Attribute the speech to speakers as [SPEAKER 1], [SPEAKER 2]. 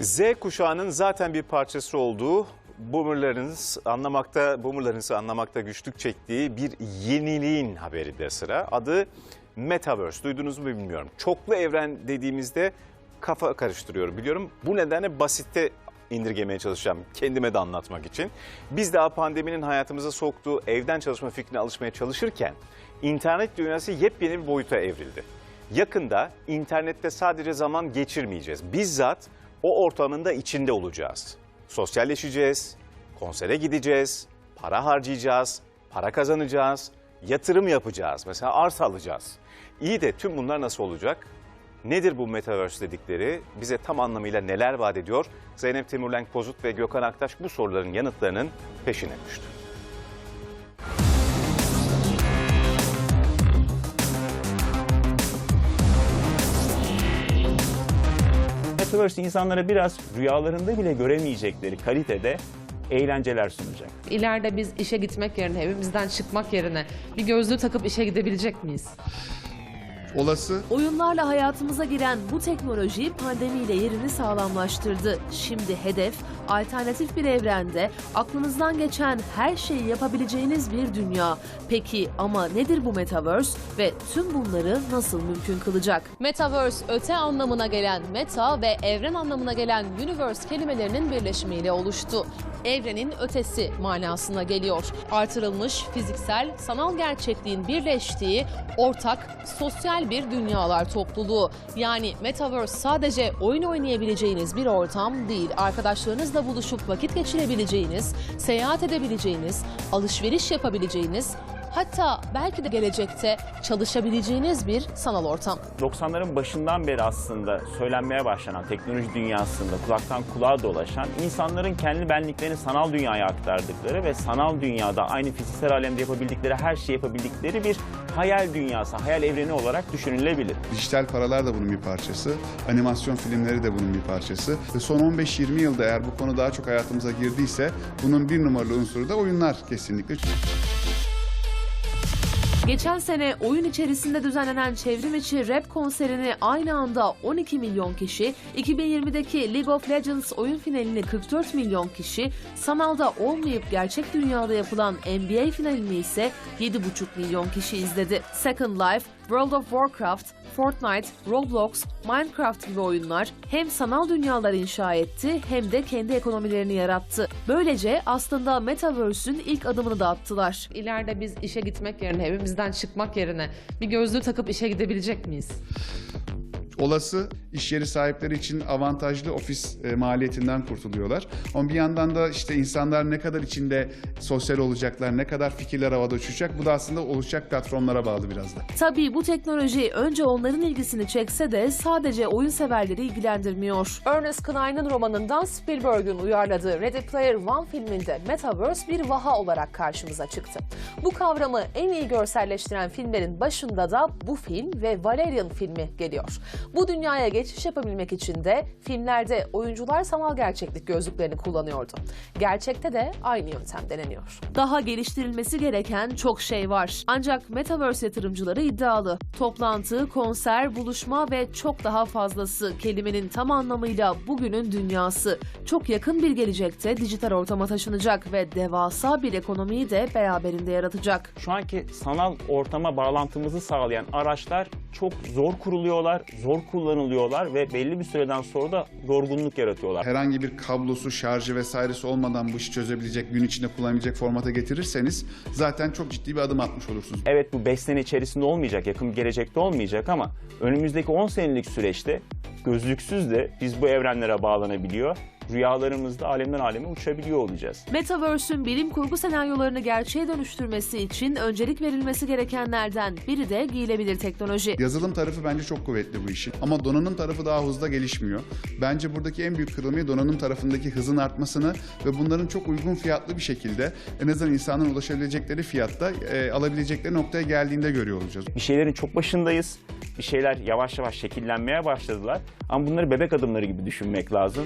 [SPEAKER 1] Z kuşağının zaten bir parçası olduğu boomerlarınız anlamakta, boomerlarınızı anlamakta güçlük çektiği bir yeniliğin haberi de sıra. Adı Metaverse. Duydunuz mu bilmiyorum. Çoklu evren dediğimizde kafa karıştırıyorum biliyorum. Bu nedenle basitte indirgemeye çalışacağım kendime de anlatmak için. Biz daha pandeminin hayatımıza soktuğu evden çalışma fikrine alışmaya çalışırken internet dünyası yepyeni bir boyuta evrildi. Yakında internette sadece zaman geçirmeyeceğiz. Bizzat o ortamın da içinde olacağız. Sosyalleşeceğiz, konsere gideceğiz, para harcayacağız, para kazanacağız, yatırım yapacağız. Mesela arsa alacağız. İyi de tüm bunlar nasıl olacak? Nedir bu Metaverse dedikleri? Bize tam anlamıyla neler vaat ediyor? Zeynep Timurlenk Pozut ve Gökhan Aktaş bu soruların yanıtlarının peşine düştü.
[SPEAKER 2] Metaverse insanlara biraz rüyalarında bile göremeyecekleri kalitede eğlenceler sunacak.
[SPEAKER 3] İleride biz işe gitmek yerine, evimizden çıkmak yerine bir gözlüğü takıp işe gidebilecek miyiz?
[SPEAKER 4] Olası
[SPEAKER 5] Oyunlarla hayatımıza giren bu teknoloji pandemiyle yerini sağlamlaştırdı. Şimdi hedef alternatif bir evrende aklınızdan geçen her şeyi yapabileceğiniz bir dünya. Peki ama nedir bu metaverse ve tüm bunları nasıl mümkün kılacak?
[SPEAKER 6] Metaverse öte anlamına gelen meta ve evren anlamına gelen universe kelimelerinin birleşimiyle oluştu. Evrenin ötesi manasına geliyor. Artırılmış fiziksel, sanal gerçekliğin birleştiği ortak sosyal bir dünyalar topluluğu. Yani Metaverse sadece oyun oynayabileceğiniz bir ortam değil. Arkadaşlarınızla buluşup vakit geçirebileceğiniz, seyahat edebileceğiniz, alışveriş yapabileceğiniz, hatta belki de gelecekte çalışabileceğiniz bir sanal ortam.
[SPEAKER 2] 90'ların başından beri aslında söylenmeye başlanan teknoloji dünyasında kulaktan kulağa dolaşan insanların kendi benliklerini sanal dünyaya aktardıkları ve sanal dünyada aynı fiziksel alemde yapabildikleri her şeyi yapabildikleri bir hayal dünyası, hayal evreni olarak düşünülebilir.
[SPEAKER 4] dijital paralar da bunun bir parçası. Animasyon filmleri de bunun bir parçası. Ve son 15-20 yılda eğer bu konu daha çok hayatımıza girdiyse bunun bir numaralı unsuru da oyunlar kesinlikle.
[SPEAKER 5] Geçen sene oyun içerisinde düzenlenen çevrim içi rap konserini aynı anda 12 milyon kişi, 2020'deki League of Legends oyun finalini 44 milyon kişi, sanalda olmayıp gerçek dünyada yapılan NBA finalini ise 7,5 milyon kişi izledi. Second Life, World of Warcraft, Fortnite, Roblox, Minecraft gibi oyunlar hem sanal dünyalar inşa etti hem de kendi ekonomilerini yarattı. Böylece aslında Metaverse'ün ilk adımını da attılar.
[SPEAKER 3] İleride biz işe gitmek yerine, evimizden çıkmak yerine bir gözlüğü takıp işe gidebilecek miyiz?
[SPEAKER 4] Olası iş yeri sahipleri için avantajlı ofis e, maliyetinden kurtuluyorlar. Ama bir yandan da işte insanlar ne kadar içinde sosyal olacaklar, ne kadar fikirler havada uçuşacak bu da aslında oluşacak platformlara bağlı biraz da.
[SPEAKER 5] Tabii bu teknoloji önce onların ilgisini çekse de sadece oyun severleri ilgilendirmiyor.
[SPEAKER 6] Ernest Cline'ın romanından Spielberg'ün uyarladığı Ready Player One filminde Metaverse bir vaha olarak karşımıza çıktı. Bu kavramı en iyi görselleştiren filmlerin başında da bu film ve Valerian filmi geliyor. Bu dünyaya geçiş yapabilmek için de filmlerde oyuncular sanal gerçeklik gözlüklerini kullanıyordu. Gerçekte de aynı yöntem deneniyor.
[SPEAKER 5] Daha geliştirilmesi gereken çok şey var. Ancak Metaverse yatırımcıları iddialı. Toplantı, konser, buluşma ve çok daha fazlası kelimenin tam anlamıyla bugünün dünyası. Çok yakın bir gelecekte dijital ortama taşınacak ve devasa bir ekonomiyi de beraberinde yaratacak.
[SPEAKER 2] Şu anki sanal ortama bağlantımızı sağlayan araçlar çok zor kuruluyorlar, zor kullanılıyorlar ve belli bir süreden sonra da yorgunluk yaratıyorlar.
[SPEAKER 4] Herhangi bir kablosu, şarjı vesairesi olmadan bu işi çözebilecek, gün içinde kullanabilecek formata getirirseniz zaten çok ciddi bir adım atmış olursunuz.
[SPEAKER 2] Evet bu 5 sene içerisinde olmayacak, yakın gelecekte olmayacak ama önümüzdeki 10 senelik süreçte gözlüksüz de biz bu evrenlere bağlanabiliyor. Rüyalarımızda alemden aleme uçabiliyor olacağız.
[SPEAKER 5] Metaverse'ün bilim kurgu senaryolarını gerçeğe dönüştürmesi için öncelik verilmesi gerekenlerden biri de giyilebilir teknoloji.
[SPEAKER 4] Yazılım tarafı bence çok kuvvetli bu işin. Ama donanım tarafı daha hızlı gelişmiyor. Bence buradaki en büyük kırılmayı donanım tarafındaki hızın artmasını ve bunların çok uygun fiyatlı bir şekilde en azından insanların ulaşabilecekleri fiyatta e, alabilecekleri noktaya geldiğinde görüyor olacağız.
[SPEAKER 2] Bir şeylerin çok başındayız. Bir şeyler yavaş yavaş şekillenmeye başladılar. Ama bunları bebek adımları gibi düşünmek lazım.